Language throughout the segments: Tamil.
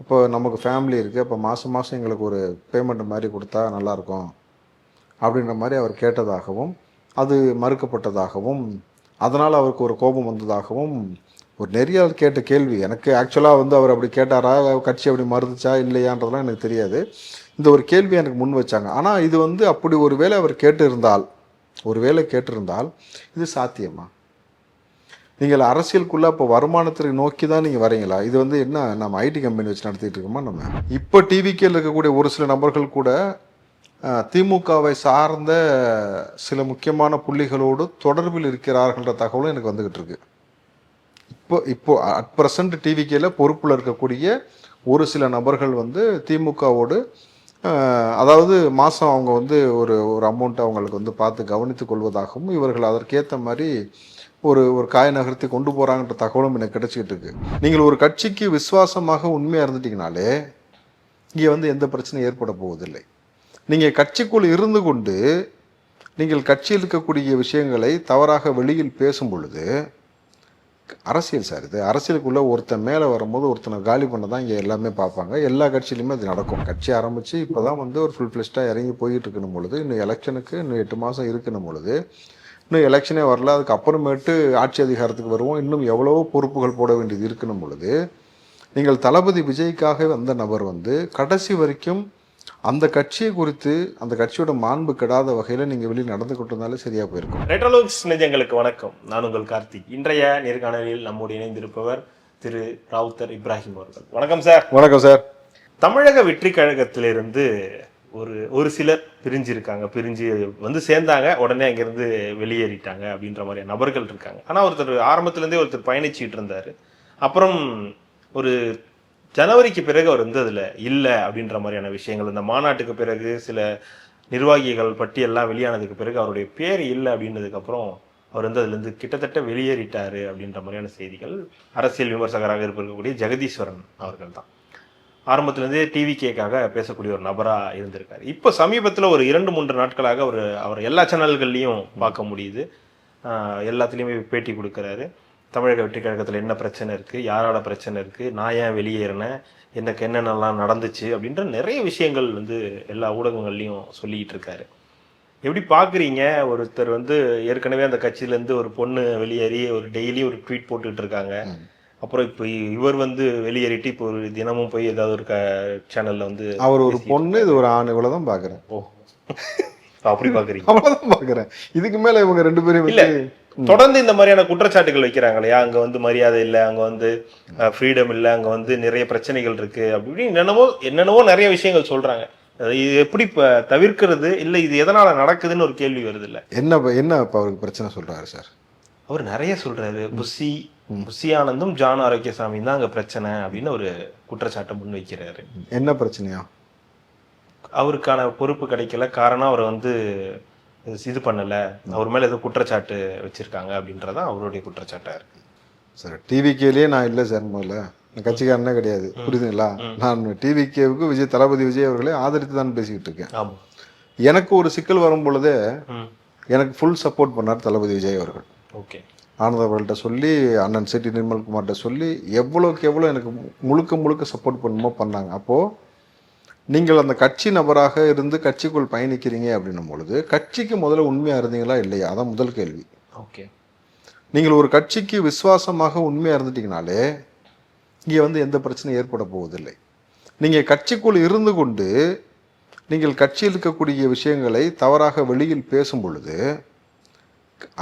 இப்போ நமக்கு ஃபேமிலி இருக்குது அப்போ மாதம் மாதம் எங்களுக்கு ஒரு பேமெண்ட் மாதிரி கொடுத்தா நல்லாயிருக்கும் அப்படின்ற மாதிரி அவர் கேட்டதாகவும் அது மறுக்கப்பட்டதாகவும் அதனால் அவருக்கு ஒரு கோபம் வந்ததாகவும் ஒரு நிறைய கேட்ட கேள்வி. எனக்கு ஆக்சுவலாக வந்து அவர் அப்படி கேட்டாரா? கட்சி அப்படி மறுத்துச்சா? இல்லையான்றதெல்லாம் எனக்கு தெரியாது. இந்த ஒரு கேள்வி எனக்கு முன் வச்சாங்க. ஆனால் இது வந்து அப்படி ஒரு வேளை அவர் கேட்டு இருந்தால் ஒரு வேளை கேட்டிருந்தால் இது சாத்தியமா? நீங்கள் அரசியலுக்குள்ளே இப்போ வருமானத்தை நோக்கி தான் நீங்கள் வரீங்களா? இது வந்து என்ன நம்ம ஐடி கம்பெனி வச்சு நடத்திட்டு இருக்கோமா நம்ம? இப்போ டிவிக்கில் இருக்கக்கூடிய ஒரு சில நபர்கள் கூட திமுகவை சார்ந்த சில முக்கியமான புள்ளிகளோடு தொடர்பில் இருக்கிறார்கள்ன்ற தகவலும் எனக்கு வந்துக்கிட்டு இருக்கு. இப்போ இப்போ அட் ப்ரெசண்ட் டிவிக்கேல பொறுப்பில் இருக்கக்கூடிய ஒரு சில நபர்கள் வந்து திமுகவோடு அதாவது மாதம் அவங்க வந்து ஒரு ஒரு அமௌண்ட் அவங்களுக்கு வந்து பார்த்து கவனித்துக் கொள்வதாகவும் இவர்கள் அதற்கேற்ற மாதிரி ஒரு ஒரு காய நகர்த்தி கொண்டு போகிறாங்கன்ற தகவலும் எனக்கு கிடச்சிக்கிட்டு இருக்கு. நீங்கள் ஒரு கட்சிக்கு விசுவாசமாக உண்மையாக இருந்துட்டிங்கனாலே இங்கே வந்து எந்த பிரச்சனையும் ஏற்பட போவதில்லை. நீங்கள் கட்சிக்குள் இருந்து கொண்டு நீங்கள் கட்சியில் இருக்கக்கூடிய விஷயங்களை தவறாக வெளியில் பேசும் பொழுது அரசியல் சார் இது. அரசியலுக்குள்ளே ஒருத்தன் மேலே வரும்போது ஒருத்தனை காலி பண்ண தான் இங்கே எல்லாமே பார்ப்பாங்க. எல்லா கட்சியிலுமே அது நடக்கும். கட்சி ஆரம்பித்து இப்போ தான் வந்து ஒரு ஃபுல் ஃப்ளெஷ்டாக இறங்கி போயிட்டு இருக்கணும் பொழுது இன்னும் எலெக்ஷனுக்கு இன்னும் எட்டு மாதம் இருக்கணும் பொழுது இன்னும் எலெக்ஷனே வரல அதுக்கு அப்புறமேட்டு ஆட்சி அதிகாரத்துக்கு வருவோம். இன்னும் எவ்வளவோ பொறுப்புகள் போட வேண்டியது இருக்கணும் பொழுது நீங்கள் தளபதி விஜய்க்காக வந்த நபர் வந்து கடைசி வரைக்கும் அந்த கட்சியை குறித்து அந்த கட்சியோட மாண்பு கெடாத வகையில் நீங்கள் வெளியே நடந்து கொண்டிருந்தாலே சரியாக போயிருக்கும். ரெட்ரோலோக்ஸ் நெஞ்சங்களுக்கு வணக்கம். நான் உங்கள் கார்த்திக். இன்றைய நேர்காணலில் நம்மோடு இணைந்திருப்பவர் திரு ராவுத்தர் இப்ராஹிம் அவர்கள். வணக்கம் சார். வணக்கம் சார். தமிழக வெற்றி கழகத்திலிருந்து ஒரு ஒரு சிலர் பிரிஞ்சிருக்காங்க பிரிஞ்சு வந்து சேர்ந்தாங்க உடனே அங்கேருந்து வெளியேறிட்டாங்க அப்படின்ற மாதிரி நபர்கள் இருக்காங்க. ஆனால் ஒருத்தர் ஆரம்பத்துலேருந்தே ஒருத்தர் பயணிச்சுட்டு இருந்தாரு. அப்புறம் ஒரு ஜனவரிக்கு பிறகு அவர் இருந்ததுல இல்லை அப்படின்ற மாதிரியான விஷயங்கள். இந்த மாநாட்டுக்கு பிறகு சில நிர்வாகிகள் பட்டியெல்லாம் வெளியானதுக்கு பிறகு அவருடைய பேர் இல்லை அப்படின்னதுக்கப்புறம் அவர் வந்து அதுலேருந்து கிட்டத்தட்ட வெளியேறிட்டார் அப்படின்ற மாதிரியான செய்திகள் அரசியல் விமர்சகராக இருக்கக்கூடிய ஜெகதீஸ்வரன் அவர்கள் தான் ஆரம்பத்திலேருந்தே டிவி கேக்காக பேசக்கூடிய ஒரு நபராக இருந்திருக்காரு. இப்போ சமீபத்தில் ஒரு இரண்டு மூன்று நாட்களாக அவர் அவர் எல்லா சேனல்கள்லையும் பார்க்க முடியுது. எல்லாத்துலேயுமே பேட்டி கொடுக்குறாரு. தமிழக வெற்றி கழகத்தில் என்ன பிரச்சனை இருக்குது யாரோட பிரச்சனை இருக்குது நான் ஏன் வெளியேறினேன் எனக்கு என்னென்னலாம் நடந்துச்சு அப்படின்ற நிறைய விஷயங்கள் வந்து எல்லா ஊடகங்கள்லையும் சொல்லிக்கிட்டு இருக்காரு. எப்படி பார்க்குறீங்க ஒருத்தர் வந்து ஏற்கனவே அந்த கட்சியிலேருந்து ஒரு பொண்ணு வெளியேறி ஒரு டெய்லி ஒரு ட்வீட் போட்டுக்கிட்டு இருக்காங்க. அப்புறம் இப்போ இவர் வந்து வெளியேறிட்டு இப்போ ஒரு தினமும் போய் ஏதாவது ஒரு க சேனல்ல வந்து அவர் ஒரு பொண்ணு இது ஒரு ஆண் இவ்வளோ தான் பார்க்குறேன் ஓ. அப்படி பாக்குறீங்க. அவ்வளோதான் பார்க்குறேன் இதுக்கு மேலே இவங்க ரெண்டு பேரும் இல்ல தொடர்ந்து இந்த மாதிரியான குற்றச்சாட்டுகள் வைக்கிறாங்க இல்லையா அங்க வந்து மரியாதை இல்ல அங்க வந்து ஃப்ரீடம் இல்ல அங்க வந்து நிறைய பிரச்சனைகள் இருக்கு அப்படி என்னென்னவோ என்னென்னவோ நிறைய விஷயங்கள் சொல்றாங்க. அது இது எப்படி இப்ப தவிர்க்கிறது இல்ல இது எதனால நடக்குதுன்னு ஒரு கேள்வி வருது இல்ல. என்ன என்ன இப்போ அவருக்கு பிரச்சனை சொல்கிறாரு சார்? அவர் நிறைய சொல்றாரு. புஷி புஷி ஆனந்தும் ஜான் ஆரோக்கியசாமி தான் அங்க பிரச்சனை அப்படின்னு ஒரு குற்றச்சாட்டை முன்வைக்கிறாரு. என்ன பிரச்சனையா? அவருக்கான பொறுப்பு கிடைக்கல காரணம் அவர் வந்து இது பண்ணல அவர் மேல ஏதோ குற்றச்சாட்டு வச்சிருக்காங்க அப்படின்றதான் அவருடைய குற்றச்சாட்டா இருக்கு. சார் டிவிகேலேயே நான் இல்லை சார் முதல்ல. கட்சிக்காரனே கிடையாது புரியுதுங்களா? நான் டிவிகேவுக்கு விஜய் தளபதி விஜய் அவர்களை ஆதரித்து தான் பேசிக்கிட்டு இருக்கேன். எனக்கு ஒரு சிக்கல் வரும் பொழுதே எனக்கு ஃபுல் சப்போர்ட் பண்ணார் தளபதி விஜய் அவர்கள். ஓகே. ஆனந்த் அவர்கள்ட்ட சொல்லி அண்ணன் சிட்டி நிர்மல்குமார்கிட்ட சொல்லி எவ்வளோக்கு எவ்வளோ எனக்கு முழுக்க முழுக்க சப்போர்ட் பண்ணுமோ பண்ணாங்க. அப்போது நீங்கள் அந்த கட்சி நபராக இருந்து கட்சிக்குள் பயணிக்கிறீங்க அப்படின்னும் பொழுது கட்சிக்கு முதல்ல உண்மையாக இருந்தீங்களா இல்லையா? அதான் முதல் கேள்வி. ஓகே. நீங்கள் ஒரு கட்சிக்கு விசுவாசமாக உண்மையாக இருந்துட்டீங்கனாலே இங்கே வந்து எந்த பிரச்சனையும் ஏற்பட போவதில்லை. நீங்கள் கட்சிக்குள் இருந்து கொண்டு நீங்கள் கட்சியில் இருக்கக்கூடிய விஷயங்களை தவறாக வெளியில் பேசும் பொழுது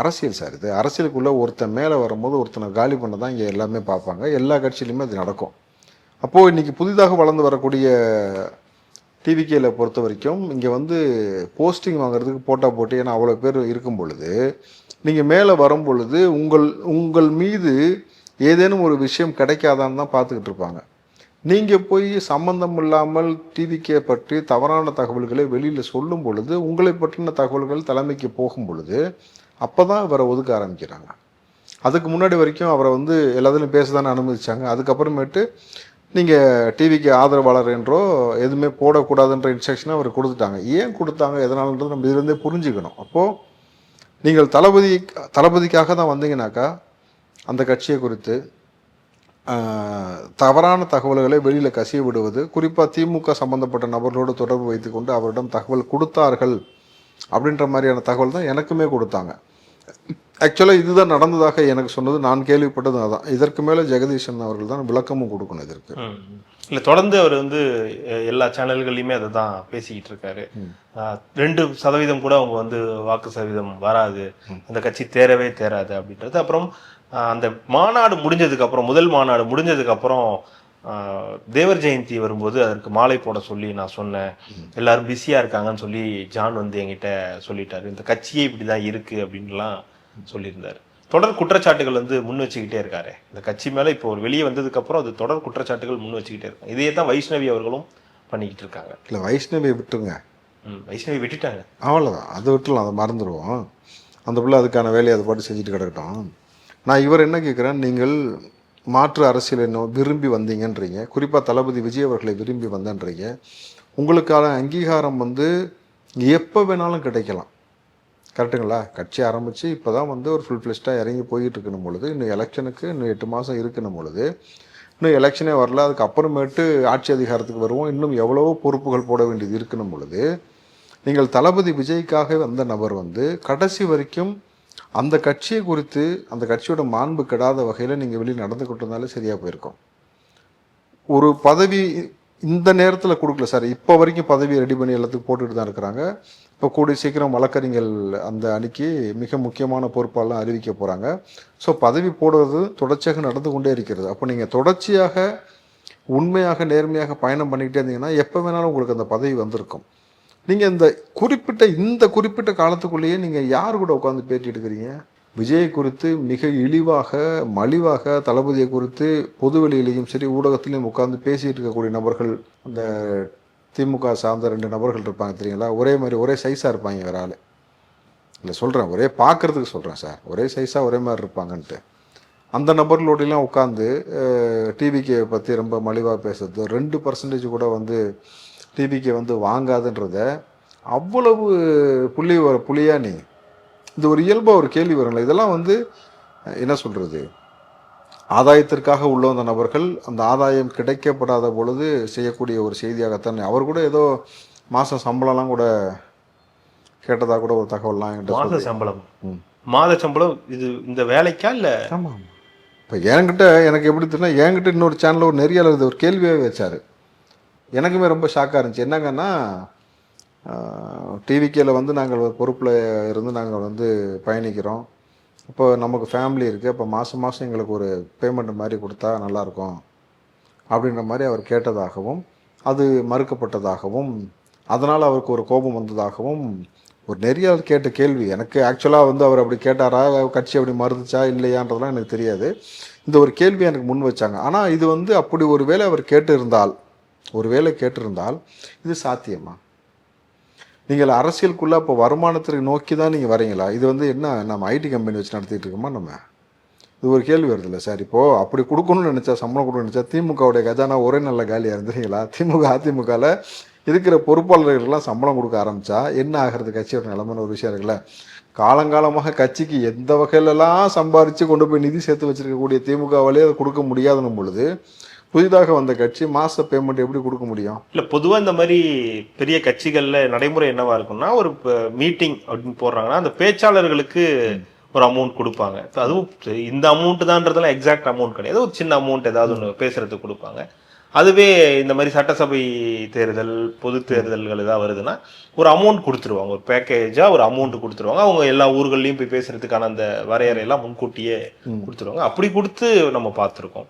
அரசியல் சார் இது. அரசியலுக்குள்ளே ஒருத்தன் மேலே வரும்போது ஒருத்தனை காலி பண்ண தான் இங்கே எல்லாமே பார்ப்பாங்க. எல்லா கட்சியிலுமே அது நடக்கும். அப்போது இன்றைக்கி புதிதாக வளர்ந்து வரக்கூடிய டிவிகேல பொறுத்த வரைக்கும் இங்கே வந்து போஸ்டிங் வாங்குறதுக்கு போட்டா போட்டு ஏன்னா அவ்வளோ பேர் இருக்கும் பொழுது நீங்கள் மேலே வரும் பொழுது உங்கள் உங்கள் மீது ஏதேனும் ஒரு விஷயம் கிடைக்காதான்னு தான் பார்த்துக்கிட்டு இருப்பாங்க. நீங்கள் போய் சம்பந்தம் இல்லாமல் டிவிக்கே பற்றி தவறான தகவல்களை வெளியில் சொல்லும் பொழுது உங்களை பற்றின தகவல்கள் தலைமைக்கு போகும் பொழுது அப்போ தான் இவரை ஒதுக்க ஆரம்பிக்கிறாங்க. அதுக்கு முன்னாடி வரைக்கும் அவரை வந்து எல்லாத்துலையும் பேச தானே அனுமதிச்சாங்க. அதுக்கப்புறமேட்டு நீங்கள் டிவிக்கு ஆதரவாளர் என்றோ எதுவுமே போடக்கூடாதுன்ற இன்ஸ்ட்ரக்ஷனை அவர் கொடுத்துட்டாங்க. ஏன் கொடுத்தாங்க? எதனாலன்றது நம்ம இதுலேருந்தே புரிஞ்சுக்கணும். அப்போது நீங்கள் தளபதி தளபதிக்காக தான் வந்தீங்கனாக்கா அந்த கட்சியை குறித்து தவறான தகவல்களை வெளியில் கசிய விடுவது குறிப்பாக திமுக சம்பந்தப்பட்ட நபர்களோடு தொடர்பு வைத்துக்கொண்டு அவரிடம் தகவல் கொடுத்தார்கள் அப்படின்ற மாதிரியான தகவல் தான் எனக்குமே கொடுத்தாங்க. ஆக்சுவலாக இதுதான் நடந்ததாக எனக்கு சொன்னது. நான் கேள்விப்பட்டது அதான். இதற்கு மேலே ஜெகதீஷன் அவர்கள் தான் விளக்கமும் கொடுக்கணும் இதற்கு. இல்ல தொடர்ந்து அவர் வந்து எல்லா சேனல்கள்லயுமே அதை தான் பேசிக்கிட்டு இருக்காரு. ரெண்டு சதவீதம் கூட அவங்க வந்து வாக்கு சதவீதம் வராது. அந்த கட்சி தேரவே தேராது அப்படின்றது. அப்புறம் அந்த மாநாடு முடிஞ்சதுக்கு அப்புறம் முதல் மாநாடு முடிஞ்சதுக்கு அப்புறம் தேவர் ஜெயந்தி வரும்போது அதற்கு மாலை போட சொல்லி நான் சொன்னேன். எல்லாரும் பிஸியா இருக்காங்கன்னு சொல்லி ஜான் வந்து என்கிட்ட சொல்லிட்டாரு. இந்த கட்சியே இப்படிதான் இருக்கு அப்படின்லாம் சொல்லியிருந்தாரு. தொடர் குற்றச்சாட்டுகள் வந்து முன் வச்சுக்கிட்டே இருக்காரு. இந்த கட்சி மேல இப்போ ஒரு வெளியே வந்ததுக்கு அப்புறம் அது தொடர் குற்றச்சாட்டுகள் முன் வச்சுக்கிட்டே இருக்காங்க இதையே தான் வைஷ்ணவி அவர்களும் பண்ணிக்கிட்டு இருக்காங்க. இல்லை வைஷ்ணவியை விட்டுருங்க. வைஷ்ணவி விட்டுட்டாங்க. அவ்வளோதான் அதை விட்டுலாம் அதை மறந்துடுவோம் அந்த பிள்ளை அதுக்கான வேலையை அதை பாட்டு செஞ்சுட்டு கிடக்கட்டும். நான் இவர் என்ன கேட்குறேன் நீங்கள் மாற்று அரசியல் நோ விரும்பி வந்தீங்கன்றீங்க குறிப்பாக தளபதி விஜய் அவர்களை விரும்பி வந்தன்றீங்க உங்களுக்கான அங்கீகாரம் வந்து எப்போ வேணாலும் கிடைக்கலாம். கரெக்டுங்களா? கட்சி ஆரம்பித்து இப்போ தான் வந்து ஒரு ஃபுல் ஃப்ளெஷ்டாக இறங்கி போயிட்டு இருக்கணும் பொழுது இன்னும் எலெக்ஷனுக்கு இன்னும் எட்டு மாதம் இருக்கணும் பொழுது இன்னும் எலெக்ஷனே வரல அதுக்கு அப்புறமேட்டு ஆட்சி அதிகாரத்துக்கு வருவோம் இன்னும் எவ்வளவோ பொறுப்புகள் போட வேண்டியது இருக்கணும் பொழுது நீங்கள் தளபதி விஜய்க்காக வந்த நபர் வந்து கடைசி வரைக்கும் அந்த கட்சியை குறித்து அந்த கட்சியோட மாண்பு கெடாத வகையில் நீங்கள் வெளியே நடந்துக்கிட்டு இருந்தாலே சரியாக போயிருக்கும். ஒரு பதவி இந்த நேரத்தில் கொடுக்கல சார். இப்போ வரைக்கும் பதவி ரெடி பண்ணி எல்லாத்துக்கும் போட்டுட்டு தான் இருக்கிறாங்க. இப்போ கூடிய சீக்கிரம் வழக்கறிஞர்கள் அந்த அணிக்கு மிக முக்கியமான பொறுப்பாலாம் அறிவிக்க போகிறாங்க ஸோ பதவி போடுவது தொடர்ச்சியாக நடந்து கொண்டே இருக்கிறது. அப்போ நீங்கள் தொடர்ச்சியாக உண்மையாக நேர்மையாக பயணம் பண்ணிக்கிட்டே இருந்தீங்கன்னா எப்போ வேணாலும் உங்களுக்கு அந்த பதவி வந்திருக்கும். நீங்கள் இந்த குறிப்பிட்ட இந்த குறிப்பிட்ட காலத்துக்குள்ளேயே நீங்கள் யார் கூட உட்காந்து பேட்டி எடுக்கிறீங்க விஜயை குறித்து மிக இழிவாக மலிவாக தளபதியை குறித்து பொதுவெளியிலையும் சரி ஊடகத்திலையும் உட்காந்து பேசிகிட்டு இருக்கக்கூடிய நபர்கள் அந்த திமுக சார்ந்த ரெண்டு நபர்கள் இருப்பாங்க தெரியுங்களா? ஒரே மாதிரி ஒரே சைஸாக இருப்பாங்க வேற ஆள் இல்லை சொல்கிறேன் ஒரே பார்க்கறதுக்கு சொல்கிறேன் சார். ஒரே சைஸாக ஒரே மாதிரி இருப்பாங்கன்ட்டு. அந்த நபர்களோடலாம் உட்காந்து டிவிக்கு பற்றி ரொம்ப மலிவாக பேசுறது. ரெண்டு பர்சன்டேஜ் கூட வந்து டிவிக்கே வந்து வாங்காதுன்றத அவ்வளவு புள்ளி வர புள்ளியா நீ. இந்த ஒரு இயல்பாக ஒரு கேள்வி வரும்ல. இதெல்லாம் வந்து என்ன சொல்கிறது ஆதாயத்திற்காக உள்ள வந்த நபர்கள் அந்த ஆதாயம் கிடைக்கப்படாத பொழுது செய்யக்கூடிய ஒரு செய்தியாகத்தான். அவர் கூட ஏதோ மாதம் சம்பளம்லாம் கூட கேட்டதாக கூட ஒரு தகவல்லாம் என்கிட்ட மாத சம்பளம். மாத சம்பளம் இது இந்த வேலைக்கா இல்ல? ஆமாம் இப்போ என்கிட்ட எனக்கு எப்படி தெரியுமா என்கிட்ட இன்னொரு சேனலில் ஒரு நெறியாளர் ஒரு கேள்வியாகவே வச்சார். எனக்குமே ரொம்ப ஷாக்காக இருந்துச்சு. என்னங்கன்னா டிவிக்கேல வந்து நாங்கள் ஒரு பொறுப்பில் இருந்து நாங்கள் வந்து பயணிக்கிறோம். இப்போ நமக்கு ஃபேமிலி இருக்குது அப்போ மாதம் மாதம் எங்களுக்கு ஒரு பேமெண்ட் மாதிரி கொடுத்தா நல்லாயிருக்கும் அப்படின்ற மாதிரி அவர் கேட்டதாகவும் அது மறுக்கப்பட்டதாகவும் அதனால் அவருக்கு ஒரு கோபம் வந்ததாகவும் ஒரு நிறைய கேட்ட கேள்வி. எனக்கு ஆக்சுவலாக வந்து அவர் அப்படி கேட்டாரா? கட்சி அப்படி மறுத்துச்சா? இல்லையான்றதெல்லாம் எனக்கு தெரியாது. இந்த ஒரு கேள்வி எனக்கு முன் வச்சாங்க. ஆனால் இது வந்து அப்படி ஒரு வேளை அவர் கேட்டு இருந்தால் வேளை கேட்டிருந்தால் இது சாத்தியமா? நீங்கள் அரசியலுக்குள்ளே இப்போ வருமானத்திற்கு நோக்கி தான் நீங்கள் வரீங்களா? இது வந்து என்ன நம்ம ஐடி கம்பெனி வச்சு நடத்திட்டு இருக்கோமா நம்ம? இது ஒரு கேள்வி வருதுல்ல சார். இப்போது அப்படி கொடுக்கணும்னு நினச்சா சம்பளம் கொடுக்கணும்னு நினச்சா திமுகவுடைய கஜானா ஒரே நல்ல காலியாக இருந்தீங்களா? திமுக அதிமுகவில் இருக்கிற பொறுப்பாளர்கள்லாம் சம்பளம் கொடுக்க ஆரம்பித்தா என்ன ஆகிறது கட்சியோட நிலைமைன்னு ஒரு விஷயம் இருக்குல்ல. காலங்காலமாக கட்சிக்கு எந்த வகையிலலாம் சம்பாரித்து கொண்டு போய் நிதி சேர்த்து வச்சிருக்கக்கூடிய திமுகவாலே அதை கொடுக்க முடியாதுன்னும் பொழுது புதிதாக வந்த கட்சி மாத பேமெண்ட் எப்படி கொடுக்க முடியும்? இல்ல பொதுவா இந்த மாதிரி பெரிய கட்சிகள்ல நடைமுறை என்னவா இருக்கும்னா ஒரு மீட்டிங் அப்படின்னு போடுறாங்கன்னா அந்த பேச்சாளர்களுக்கு ஒரு அமௌண்ட் கொடுப்பாங்க. அதுவும் இந்த அமௌண்ட் தான்றதெல்லாம் எக்ஸாக்ட் அமௌண்ட் கிடையாது. ஒரு சின்ன அமௌண்ட் ஏதாவது ஒன்று பேசுறதுக்கு கொடுப்பாங்க. அதுவே இந்த மாதிரி சட்டசபை தேர்தல் பொது தேர்தல்கள் ஏதாவது வருதுன்னா ஒரு அமௌண்ட் கொடுத்துருவாங்க. ஒரு பேக்கேஜா ஒரு அமௌண்ட் கொடுத்துருவாங்க. அவங்க எல்லா ஊர்கள்லயும் போய் பேசுறதுக்கான அந்த வரையறையெல்லாம் முன்கூட்டியே கொடுத்துருவாங்க. அப்படி கொடுத்து நம்ம பார்த்துருக்கோம்.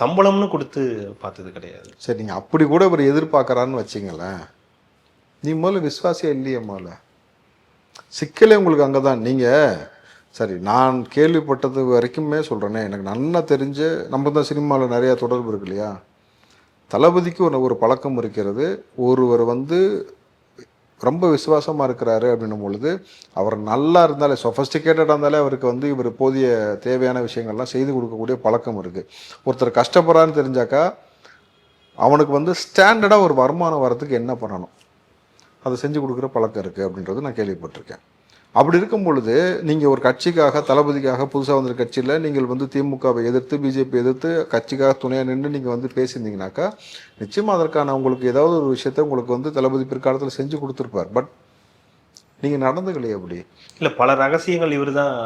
சம்பளம்னு கொடுத்து பார்த்தது கிடையாது. சரி நீங்கள் அப்படி கூட இவர் எதிர்பார்க்குறான்னு வச்சிங்களேன். நீ முதல்ல விசுவாசியா இல்லையே முதல்ல சிக்கலே உங்களுக்கு அங்கே தான் நீங்கள் சரி நான் கேள்விப்பட்டது வரைக்குமே சொல்கிறேனே எனக்கு நல்லா தெரிஞ்ச நம்ம தான் சினிமாவில் நிறையா தொடர்பு இருக்கு இல்லையா? தளபதிக்கு ஒரு ஒரு பழக்கம் இருக்கிறது. ஒருவர் வந்து ரொம்ப விசுவாசமாக இருக்கிறாரு அப்படின்னும் பொழுது அவர் நல்லா இருந்தாலே சொஃபஸ்டிகேட்டடாக இருந்தாலே அவருக்கு வந்து இவர் போதிய தேவையான விஷயங்கள்லாம் செய்து கொடுக்கக்கூடிய பழக்கம் இருக்குது ஒருத்தர் கஷ்டப்படுறான்னு தெரிஞ்சாக்கா அவனுக்கு வந்து ஸ்டாண்டர்டாக ஒரு வருமானம் வரத்துக்கு என்ன பண்ணணும்? அதை செஞ்சு கொடுக்குற பழக்கம் இருக்குது அப்படின்றது நான் கேள்விப்பட்டிருக்கேன். அப்படி இருக்கும் பொழுது நீங்கள் ஒரு கட்சிக்காக தளபதிக்காக புதுசாக வந்த கட்சியில் நீங்கள் வந்து திமுகவை எதிர்த்து பிஜேபி எதிர்த்து கட்சிக்காக துணையாக நின்று நீங்கள் வந்து பேசியிருந்தீங்கனாக்கா நிச்சயமாக அதற்கான உங்களுக்கு ஏதாவது ஒரு விஷயத்த உங்களுக்கு வந்து தளபதி பிற்காலத்தில் செஞ்சு கொடுத்துருப்பார். பட் நீங்கள் நடந்துக்கலையே அப்படி. இல்ல பல ரகசியங்கள் இவர்தான்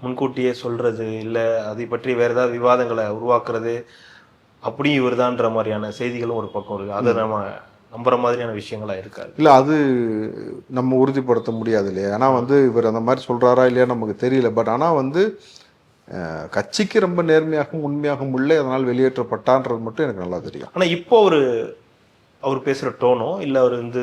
முன்கூட்டியே சொல்றது இல்ல அதை பற்றி வேற ஏதாவது விவாதங்களை உருவாக்குறது அப்படியும் இவர்தான்ற மாதிரியான செய்திகளும் ஒரு பக்கம் இருக்கு. அதை நம்ம நம்புற மாதிரியான விஷயங்களா இருக்காது. இல்லை அது நம்ம உறுதிப்படுத்த முடியாது இல்லையா? ஏன்னா வந்து இவர் அந்த மாதிரி சொல்கிறாரா இல்லையா நமக்கு தெரியல. பட் ஆனால் வந்து கட்சிக்கு ரொம்ப நேர்மையாகவும் உண்மையாகவும் இல்லை அதனால் வெளியேற்றப்பட்டான்றது மட்டும் எனக்கு நல்லா தெரியும். ஆனா இப்போ ஒரு அவர் பேசுற டோனோ இல்ல அவர் வந்து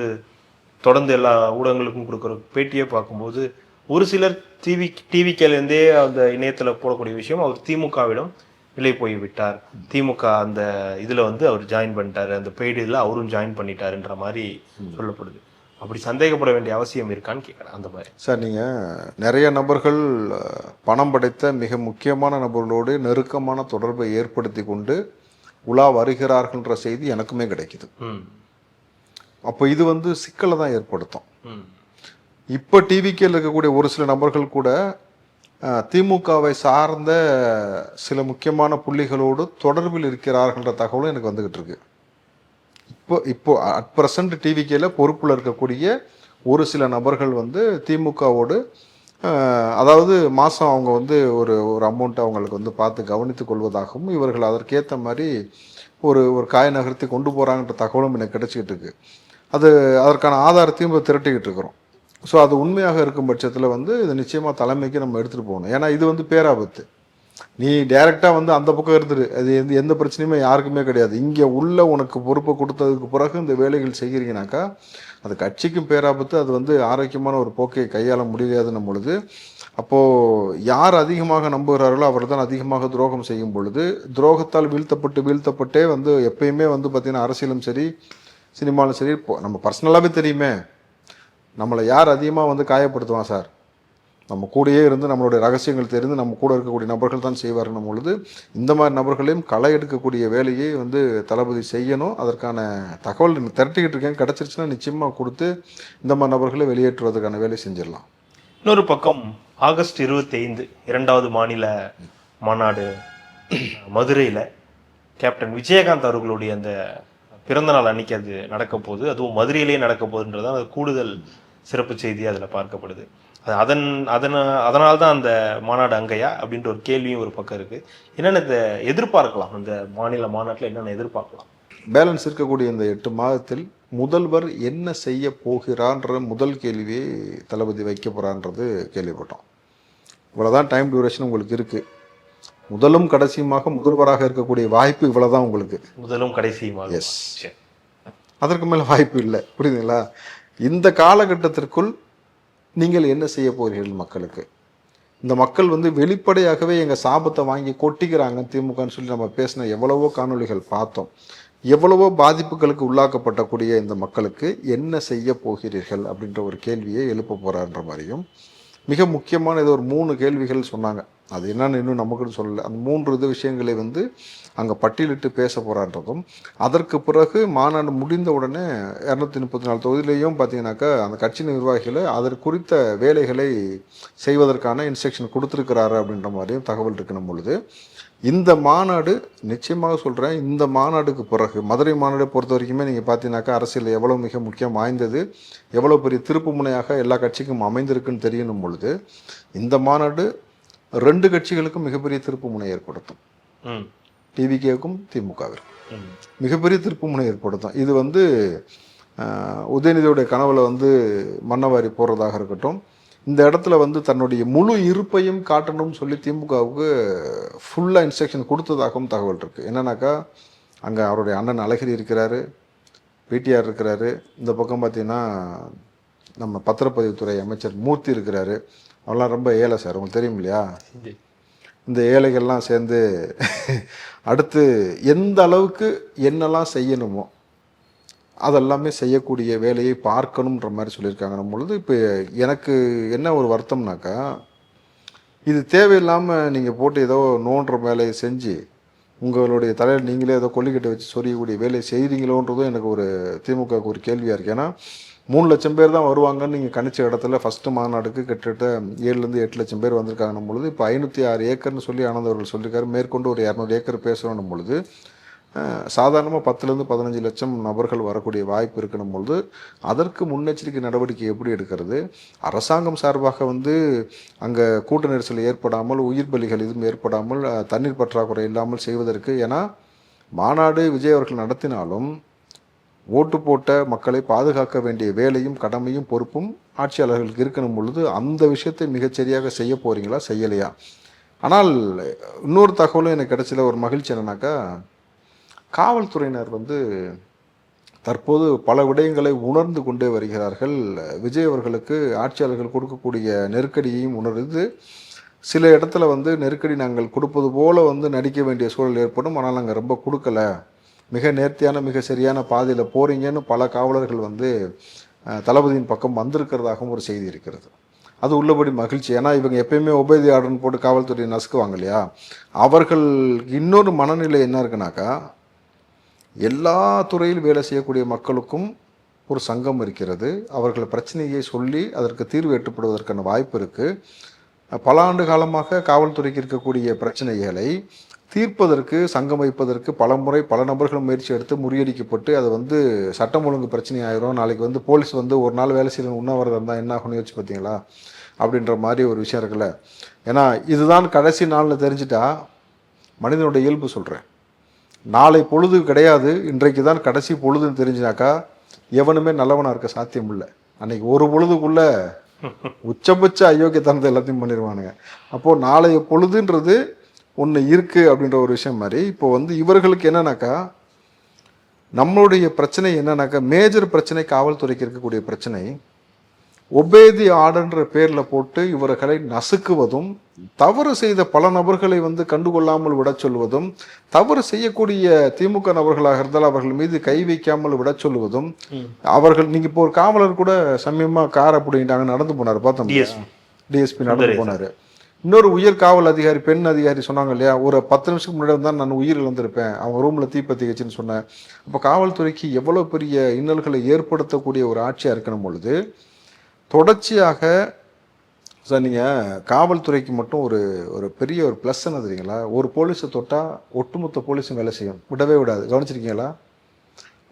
தொடர்ந்து எல்லா ஊடகங்களுக்கும் கொடுக்குற பேட்டியே பார்க்கும்போது ஒரு சிலர் டிவி டிவிக்கேலேருந்தே அந்த இணையத்துல போடக்கூடிய விஷயம் அவர் திமுகவிடம் விலை போய் விட்டார் திமுக அந்த இதுல வந்து அவர் ஜாயின் பண்ணிட்டாரு. அந்த பெய்டு இதில் அவரும் ஜாயின் பண்ணிட்டாருன்ற மாதிரி சொல்லப்படுது. அப்படி சந்தேகப்பட வேண்டிய அவசியம் இருக்கான்னு கேட்குறேன் அந்த மாதிரி. சார் நீங்கள் நிறைய நபர்கள் பணம் படைத்த மிக முக்கியமான நபர்களோடு நெருக்கமான தொடர்பை ஏற்படுத்தி கொண்டு உலா வருகிறார்கள்ன்ற செய்தி எனக்குமே கிடைக்குது. அப்போ இது வந்து சிக்கலை தான் ஏற்படுத்தும். இப்போ டிவிக்கேல இருக்கக்கூடிய ஒரு சில நபர்கள் கூட திமுகவை சார்ந்த சில முக்கியமான புள்ளிகளோடு தொடர்பில் இருக்கிறார்கள்ன்ற தகவலும் எனக்கு வந்துகிட்டு இருக்கு. இப்போ இப்போ அட் ப்ரெசண்ட் டிவிக்கேல பொறுப்பில் இருக்கக்கூடிய ஒரு சில நபர்கள் வந்து திமுகவோடு அதாவது மாதம் அவங்க வந்து ஒரு ஒரு அமௌண்ட் அவங்களுக்கு வந்து பார்த்து கவனித்து கொள்வதாகவும் இவர்கள் அதற்கேற்ற மாதிரி ஒரு ஒரு காய நகர்த்தி கொண்டு போகிறாங்கன்ற தகவலும் எனக்கு கிடைச்சிக்கிட்டு இருக்கு. அது அதற்கான ஆதாரத்தையும் இப்போ திரட்டிக்கிட்டு இருக்கிறோம். ஸோ அது உண்மையாக இருக்கும் பட்சத்தில் வந்து இது நிச்சயமாக தலைமைக்கு நம்ம எடுத்துகிட்டு போகணும். ஏன்னா இது வந்து பேராபத்து. நீ டைரெக்டாக வந்து அந்த பக்கம் இருந்துரு. அது எந்த எந்த பிரச்சனையுமே யாருக்குமே கிடையாது. இங்கே உள்ள உனக்கு பொறுப்பை கொடுத்ததுக்கு பிறகு இந்த வேலைகள் செய்கிறீங்கனாக்கா அது கட்சிக்கும் பேராபத்து அது வந்து ஆரோக்கியமான ஒரு போக்கை கையாள முடியாதுன்னும் பொழுது அப்போது யார் அதிகமாக நம்புகிறார்களோ அவர் தான் அதிகமாக துரோகம் செய்யும் பொழுது துரோகத்தால் வீழ்த்தப்பட்டு வீழ்த்தப்பட்டே வந்து எப்பயுமே வந்து பார்த்திங்கன்னா அரசியலும் சரி சினிமாலும் சரி நம்ம பர்சனலாகவே தெரியுமே. நம்மளை யார் அதிகமாக வந்து காயப்படுத்துவான் சார்? நம்ம கூடயே இருந்து நம்மளுடைய ரகசியங்கள் தெரிந்து நம்ம கூட இருக்கக்கூடிய நபர்கள் தான் செய்வார்கள் பொழுது இந்த மாதிரி நபர்களையும் களை எடுக்கக்கூடிய வேலையை வந்து தளபதி செய்யணும். அதற்கான தகவல் திரட்டிக்கிட்டு இருக்கேன். கிடச்சிருச்சுன்னா நிச்சயமாக கொடுத்து இந்த மாதிரி நபர்களை வெளியேற்றுவதற்கான வேலையை செஞ்சிடலாம். இன்னொரு பக்கம் ஆகஸ்ட் இருபத்தி ஐந்து இரண்டாவது மாநில மாநாடு மதுரையில் கேப்டன் விஜயகாந்த் அவர்களுடைய அந்த பிறந்தநாள் அன்னைக்கு அது நடக்க போகுது அதுவும் மதுரையிலேயே நடக்க போகுதுன்றதான் அது கூடுதல் சிறப்பு செய்தி அதில் பார்க்கப்படுது. அது அதன் அதன அதனால தான் அந்த மாநாடு அங்கேயா அப்படின்ற ஒரு கேள்வியும் ஒரு பக்கம் இருக்கு. என்னென்ன இதை எதிர்பார்க்கலாம்? இந்த மாநில மாநாட்டில் என்னென்ன எதிர்பார்க்கலாம்? பேலன்ஸ் இருக்கக்கூடிய இந்த எட்டு மாதத்தில் முதல்வர் என்ன செய்ய போகிறான்ற முதல் கேள்வியை தளபதி வைக்க போகிறான்றது கேள்விப்பட்டோம். இவ்வளோதான் டைம் டியூரேஷன் உங்களுக்கு இருக்குது முதலும் கடைசியுமாக முதல்வராக இருக்கக்கூடிய வாய்ப்பு இவ்வளோதான் உங்களுக்கு. முதலும் கடைசியுமாக. எஸ். அதற்கு மேலே வாய்ப்பு இல்லை. புரியுதுங்களா? இந்த காலகட்டத்திற்குள் நீங்கள் என்ன செய்ய போகிறீர்கள் மக்களுக்கு? இந்த மக்கள் வந்து வெளிப்படையாகவே எங்கள் சாபத்தை வாங்கி கொட்டிக்கிறாங்க திமுகன்னு சொல்லி நம்ம பேசின எவ்வளவோ காணொளிகள் பார்த்தோம். எவ்வளவோ பாதிப்புகளுக்கு உள்ளாக்கப்பட்டக்கூடிய இந்த மக்களுக்கு என்ன செய்ய போகிறீர்கள் அப்படின்ற ஒரு கேள்வியை எழுப்ப போகிறான்ற மாதிரியும் மிக முக்கியமான ஏதோ ஒரு மூணு கேள்விகள் சொன்னாங்க. அது என்னன்னு இன்னும் நமக்குன்னு சொல்லலை. அந்த மூன்று இது விஷயங்களை வந்து அங்கே பட்டியலிட்டு பேச போகிறான்றதும் அதற்கு பிறகு மாநாடு முடிந்த உடனே இரநூத்தி முப்பத்தி நாலு தொகுதியிலையும் பார்த்தீங்கன்னாக்கா அந்த கட்சி நிர்வாகிகளை அதற்கு குறித்த வேலைகளை செய்வதற்கான இன்ஸ்ட்ரக்ஷன் கொடுத்துருக்கிறாரு அப்படின்ற மாதிரியும் தகவல் இருக்கணும் பொழுது. இந்த மாநாடு நிச்சயமாக சொல்கிறேன் இந்த மாநாடுக்கு பிறகு மதுரை மாநாடை பொறுத்த வரைக்குமே நீங்கள் பார்த்தீங்கன்னாக்கா அரசியல் எவ்வளோ மிக முக்கியம் வாய்ந்தது எவ்வளோ பெரிய திருப்பு முனையாக எல்லா கட்சிக்கும் அமைந்திருக்குன்னு தெரியணும் பொழுது. இந்த மாநாடு ரெண்டு கட்சிகளுக்கும் மிகப்பெரிய திருப்பு முனை ஏற்படுத்தும். டிவிகேக்கும் திமுகவிற்கும் மிகப்பெரிய திருப்புமுனை ஏற்படுத்தும் இது வந்து உதயநிதியுடைய கனவுல வந்து மன்னவாரி போடுறதாக இருக்கட்டும் இந்த இடத்துல வந்து தன்னுடைய முழு இருப்பையும் காட்டணும்னு சொல்லி திமுகவுக்கு ஃபுல்லாக இன்ஸ்ட்ரக்ஷன் கொடுத்ததாகவும் தகவல் இருக்குது என்னன்னாக்கா அங்கே அவருடைய அண்ணன் அழகிரி இருக்கிறாரு பிடிஆர் இருக்கிறாரு இந்த பக்கம் பார்த்தீங்கன்னா நம்ம பத்திரப்பதிவுத்துறை அமைச்சர் மூர்த்தி இருக்கிறாரு. அவெல்லாம் ரொம்ப ஏழை சார் உங்களுக்கு தெரியும் இல்லையா. இந்த ஏழைகள்லாம் சேர்ந்து அடுத்து எந்த அளவுக்கு என்னெல்லாம் செய்யணுமோ அதெல்லாமே செய்யக்கூடிய வேலையை பார்க்கணுன்ற மாதிரி சொல்லியிருக்காங்க. பொழுது இப்போ எனக்கு என்ன ஒரு வருத்தம்னாக்கா இது தேவையில்லாமல் நீங்கள் போட்டு ஏதோ நோன்ற வேலையை செஞ்சு உங்களுடைய தலையில் நீங்களே ஏதோ கொல்லிக்கட்டை வச்சு சொரியக்கூடிய வேலையை செய்கிறீங்களோன்றதும் எனக்கு ஒரு திமுகவுக்கு ஒரு கேள்வியாக இருக்குது ஏன்னா மூணு லட்சம் பேர் தான் வருவாங்கன்னு நீங்கள் கணிச்ச இடத்துல ஃபஸ்ட்டு மாநாடுக்கு கிட்டத்தட்ட ஏழுலேருந்து எட்டு லட்சம் பேர் வந்திருக்காங்கன்னும் பொழுது இப்போ ஐநூற்றி ஆறு ஏக்கர்னு சொல்லி ஆனந்த் அவர்கள் சொல்லியிருக்காரு. மேற்கொண்டு ஒரு இரநூறு ஏக்கர் பேசுகிறோன்னும் பொழுது சாதாரணமாக பத்துலேருந்து பதினஞ்சு லட்சம் நபர்கள் வரக்கூடிய வாய்ப்பு இருக்கணும் பொழுது அதற்கு முன்னெச்சரிக்கை நடவடிக்கை எப்படி எடுக்கிறது? அரசாங்கம் சார்பாக வந்து அங்கே கூட்ட நெரிசல் ஏற்படாமல் உயிர் பலிகள் எதுவும் ஏற்படாமல் தண்ணீர் பற்றாக்குறை இல்லாமல் செய்வதற்கு ஏன்னா மாநாடு விஜய் அவர்கள் நடத்தினாலும் ஓட்டு போட்ட மக்களை பாதுகாக்க வேண்டிய வேலையும் கடமையும் பொறுப்பும் ஆட்சியாளர்களுக்கு இருக்கணும் பொழுது அந்த விஷயத்தை மிகச்சரியாக செய்ய போகிறீங்களா செய்யலையா? ஆனால் இன்னொரு தகவலும் எனக்கு கிடைச்சல ஒரு மகிழ்ச்சி என்னன்னாக்கா காவல்துறையினர் வந்து தற்போது பல விடயங்களை உணர்ந்து கொண்டே வருகிறார்கள். விஜய் அவர்களுக்கு ஆட்சியாளர்கள் கொடுக்கக்கூடிய நெருக்கடியையும் உணர்ந்து சில இடத்துல வந்து நெருக்கடி நாங்கள் கொடுப்பது போல வந்து நடிக்க வேண்டிய சூழல் ஏற்படும். ஆனால் நாங்கள் ரொம்ப கொடுக்கல. மிக நேர்த்தியான மிக சரியான பாதையில் போறீங்கன்னு பல காவலர்கள் வந்து தளபதியின் பக்கம் வந்திருக்கிறதாகவும் ஒரு செய்தி இருக்கிறது. அது உள்ளபடி மகிழ்ச்சி. ஏன்னா இவங்க எப்பயுமே உபேதி ஆர்டர்னு போட்டு காவல்துறையை நசுக்குவாங்க இல்லையா? அவர்கள் இன்னொரு மனநிலை என்ன இருக்குனாக்கா எல்லா துறையில் வேலை செய்யக்கூடிய மக்களுக்கும் ஒரு சங்கம் இருக்கிறது. அவர்கள் பிரச்சனையை சொல்லி அதற்கு தீர்வு எட்டுப்படுவதற்கான வாய்ப்பு இருக்குது பல ஆண்டு காலமாக காவல்துறைக்கு இருக்கக்கூடிய பிரச்சனைகளை தீர்ப்பதற்கு சங்கம் வைப்பதற்கு பல முறை பல நபர்கள் முயற்சி எடுத்து முறியடிக்கப்பட்டு அது வந்து சட்டம் ஒழுங்கு பிரச்சனை ஆயிரும் நாளைக்கு வந்து போலீஸ் வந்து ஒரு நாள் வேலை செய்யணும் உண்ணாவிரதம் இருந்தால் என்ன ஆகும்னு யோசிச்சு பார்த்தீங்களா? அப்படின்ற மாதிரி ஒரு விஷயம் இருக்குல்ல. ஏன்னா இதுதான் கடைசி நாளில் தெரிஞ்சிட்டா மனிதனுடைய இயல்பு சொல்கிறேன் நாளை பொழுது கிடையாது இன்றைக்கு தான் கடைசி பொழுதுன்னு தெரிஞ்சினாக்கா எவனுமே நல்லவனாக இருக்க சாத்தியம் இல்லை அன்னைக்கு ஒரு பொழுதுக்குள்ள உச்சபட்ச அயோக்கியத்தனத்தை எல்லாத்தையும் பண்ணிடுவானுங்க அப்போது நாளைய பொழுதுன்றது ஒன்று இருக்குது அப்படின்ற ஒரு விஷயம் மாதிரி இப்போ வந்து இவர்களுக்கு என்னன்னாக்கா நம்மளுடைய பிரச்சனை என்னன்னாக்கா மேஜர் பிரச்சனை காவல்துறைக்கு இருக்கக்கூடிய பிரச்சனை ஒபேதி ஆர்டர்ன்ற பேரில் போட்டு இவர்களை நசுக்குவதும் தவறு செய்த பல நபர்களை வந்து கண்டுகொள்ளாமல் விடச் சொல்வதும் தவறு செய்யக்கூடிய திமுக நபர்களாக இருந்தால் அவர்கள் மீது கை வைக்காமல் விடச் சொல்வதும் அவர்கள் நீங்க இப்போ ஒரு காவலர் கூட சமயமா கார் அப்படின்ட்டாங்க நடந்து போனார் பார்த்தோம். டிஎஸ்பி நடந்து போனாரு. இன்னொரு உயர் காவல் அதிகாரி பெண் அதிகாரி சொன்னாங்க இல்லையா ஒரு பத்து நிமிஷத்துக்கு முன்னாடி தான் நான் உயிர் இழந்திருப்பேன் அவங்க ரூமில் தீப்பத்தி வச்சுன்னு சொன்னேன். அப்போ காவல்துறைக்கு எவ்வளோ பெரிய இன்னல்களை ஏற்படுத்தக்கூடிய ஒரு ஆட்சியாக இருக்கணும் பொழுது தொடர்ச்சியாக சார் நீங்கள் காவல்துறைக்கு மட்டும் ஒரு ஒரு பெரிய ஒரு ப்ளஸ் என்ன தெரியுங்களா ஒரு போலீஸை தொட்டால் ஒட்டுமொத்த போலீஸும் வேலை செய்யும். விடவே விடாது. கவனிச்சிருக்கீங்களா?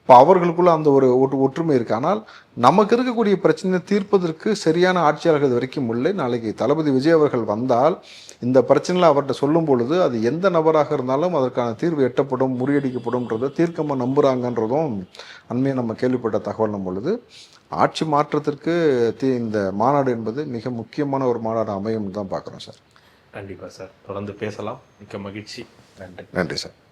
இப்போ அவர்களுக்குள்ள அந்த ஒரு ஒற்று ஒற்றுமை இருக்கு. ஆனால் நமக்கு இருக்கக்கூடிய பிரச்சனையை தீர்ப்பதற்கு சரியான ஆட்சியாளர்கள் வரைக்கும் இல்லை. நாளைக்கு தளபதி விஜய் அவர்கள் வந்தால் இந்த பிரச்சனையில் அவர்கிட்ட சொல்லும் பொழுது அது எந்த நபராக இருந்தாலும் அதற்கான தீர்வு எட்டப்படும் முறியடிக்கப்படும்ன்றதை தீர்க்கமாக நம்புறாங்கன்றதும் அண்மையை நம்ம கேள்விப்பட்ட தகவல் பொழுது. ஆட்சி மாற்றத்திற்கு தி- இந்த மாநாடு என்பது மிக முக்கியமான ஒரு மாநாடு அமையும்னு தான் பார்க்குறோம் சார். கண்டிப்பா சார். தொடர்ந்து பேசலாம். மிக்க மகிழ்ச்சி. நன்றி. நன்றி சார்.